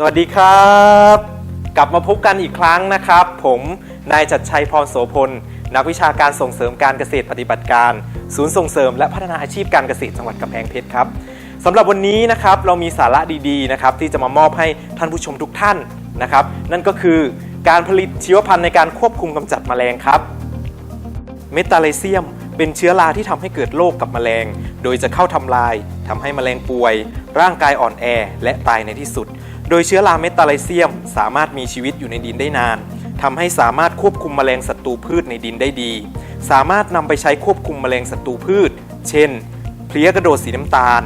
สวัสดีครับ กลับมาพบกันอีกครั้งนะครับ ผมนายจัดชัยพรโสพล นักวิชาการส่งเสริมการเกษตรปฏิบัติการ ศูนย์ส่งเสริมและพัฒนาอาชีพการเกษตรจังหวัดกำแพงเพชรครับสำหรับวันนี้นะครับเรามีสาระดีๆนะครับที่จะมามอบให้ท่านผู้ชมทุกท่านนะครับ นั่นก็คือการผลิตชีวพันธุ์ในการควบคุมกำจัดแมลงครับเมตาเลเซียมเป็นเชื้อราที่ทำให้เกิดโรคกับแมลง โดยจะเข้าทำลายทำให้แมลงป่วย ร่างกายอ่อนแอและตายในที่สุด โดยเชื้อราเมตาเลเซียม สามารถมีชีวิตอยู่ในดินได้นานทำให้สามารถควบคุมแมลงศัตรูพืชในดินได้ดี สามารถนำไปใช้ควบคุมแมลงศัตรูพืช เช่น เพลี้ยกระโดดสีน้ำตาล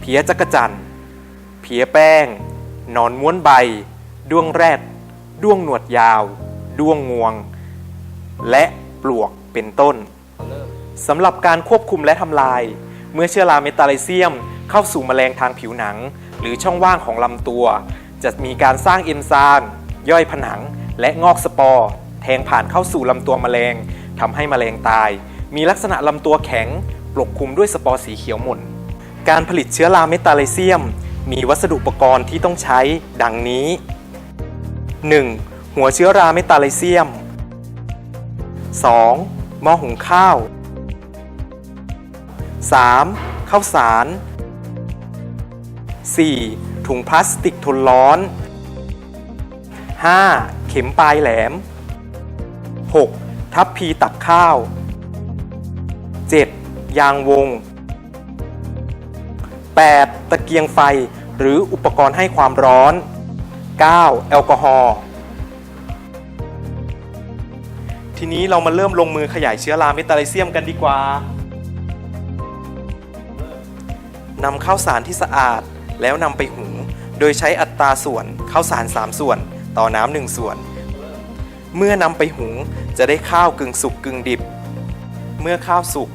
เพลี้ยจักจั่นเพลี้ยแป้ง หนอนม้วนใบ ด้วงแรด ด้วงหนวดยาว ด้วงงวง และปลวกเป็นต้นสำหรับการควบคุมและทำลาย เมื่อเชื้อราเมตาเลเซียม เข้าสู่แมลงทางผิวหนัง หรือช่องว่างของลำตัว จะมีการสร้างเอนไซม์ย่อยผนัง และงอกสปอร์ แทงผ่านเข้าสู่ลำตัวแมลงทำให้แมลงตาย มีลักษณะลำตัวแข็งปกคลุมด้วยสปอร์สีเขียวหม่น การผลิตเชื้อราเมตาเลเซียม มีวัสดุอุปกรณ์ที่ต้องใช้ดังนี้ 1. หัวเชื้อราเมตาเลเซียม 2. หม้อหุงข้าว 3. ข้าวสาร 4. ถุงพลาสติกทนร้อน 5. เข็มปลายแหลม 6. ทัพพีตักข้าว 7. ยางวง 8. ตะเกียงไฟหรืออุปกรณ์ให้ความร้อน 9. แอลกอฮอล์ทีนี้เรามาเริ่มลงมือขยายเชื้อราเมตาเลเซียมกันดีกว่านำข้าวสารที่สะอาด แล้วนำไปหุง โดยใช้อัตราส่วนข้าวสาร 3 ส่วน ต่อน้ำ1ส่วน เมื่อนำไปหุงจะได้ข้าวกึ่งสุกกึ่งดิบ เมื่อข้าวสุก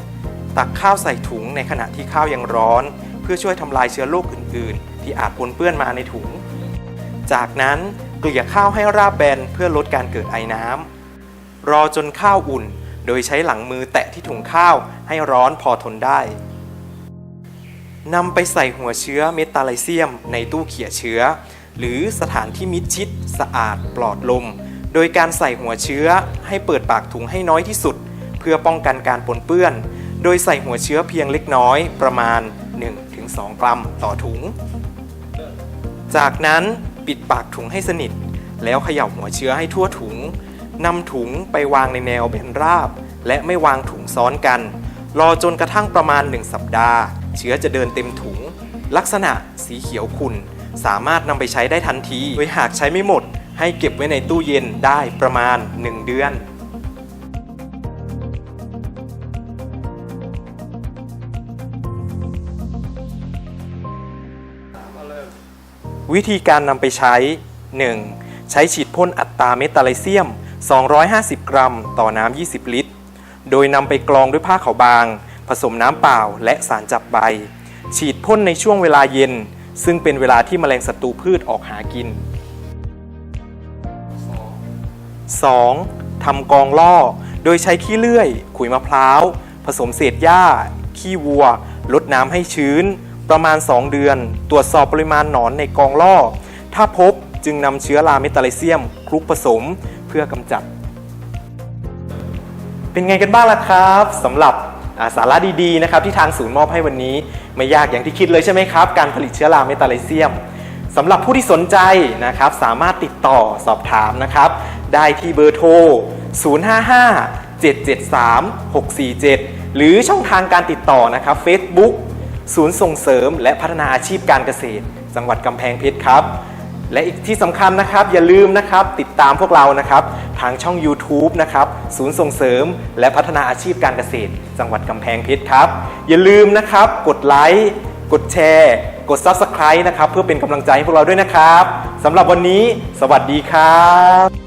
ตักข้าวใส่ถุงในขณะที่ข้าวยังร้อน เพื่อช่วยทำลายเชื้อโรคอื่น ๆ ที่อาจปนเปื้อนมาในถุง จากนั้นเกลี่ยข้าวให้ราบแบนเพื่อลดการเกิดไอน้ำรอจนข้าวอุ่น โดยใช้หลังมือแตะที่ถุงข้าวให้ร้อนพอทนได้ นำไปใส่หัวเชื้อเมตาไลเซียมในตู้เขี่ยเชื้อ หรือสถานที่มิดชิดสะอาดปลอดลม โดยการใส่หัวเชื้อให้เปิดปากถุงให้น้อยที่สุด เพื่อป้องกันการปนเปื้อน โดยใส่หัวเชื้อเพียงเล็กน้อยประมาณ 1-2 กรัมต่อถุง จากนั้นปิดปากถุงให้สนิท แล้วเขย่าหัวเชื้อให้ทั่วถุงนำถุงไปวางในแนวแบนราบ และไม่วางถุงซ้อนกัน รอจนกระทั่งประมาณ 1 สัปดาห์ เชื้อจะเดินเต็มถุง ลักษณะสีเขียวขุ่นสามารถนำไปใช้ได้ทันที โดยหากใช้ไม่หมด ให้เก็บไว้ในตู้เย็นได้ประมาณ 1 เดือนวิธีการนำไปใช้ 1. ใช้ฉีดพ่นอัตราเมตาไลเซียม 250 กรัม ต่อน้ำ 20 ลิตร โดยนำไปกรองด้วยผ้าขาวบาง ผสมน้ำเปล่าและสารจับใบ ฉีดพ่นในช่วงเวลาเย็น ซึ่งเป็นเวลาที่แมลงศัตรูพืชออกหากิน 2. ทำกองล่อ โดยใช้ขี้เลื่อย ขุยมะพร้าว ผสมเศษหญ้า ขี้วัว ลดน้ำให้ชื้น ประมาณ 2 เดือน ตรวจสอบปริมาณหนอนในกองล่อ ถ้าพบจึงนำเชื้อราเมตาลเซียมคลุกผสมเพื่อกำจัด เป็นไงกันบ้างล่ะครับสำหรับาสาระดีๆนะครับที่ทางศูนย์มอบให้วันนี้ไม่ยากอย่างที่คิดเลยใช่ไหมครับ การผลิตเชื้อราเมตาเลเซียมสำหรับผู้ที่สนใจนะครับสามารถติดต่อสอบถามนะครับ ได้ที่เบอร์โทร 055 773 647 หรือช่องทางการติดต่อนะครับ Facebook ศูนย์ส่งเสริมและพัฒนาอาชีพการเกษตร จังหวัดกำแพงเพชรครับ และอีกที่สำคัญนะครับ อย่าลืมนะครับ ติดตามพวกเรานะครับ ทางช่อง YouTube นะครับ ศูนย์ส่งเสริม และพัฒนาอาชีพการเกษตร จังหวัดกำแพงเพชรครับ อย่าลืมนะครับ กดไลค์กดแชร์ กด Subscribe นะครับ เพื่อเป็นกำลังใจให้พวกเราด้วยนะครับสำหรับวันนี้ สวัสดีครับ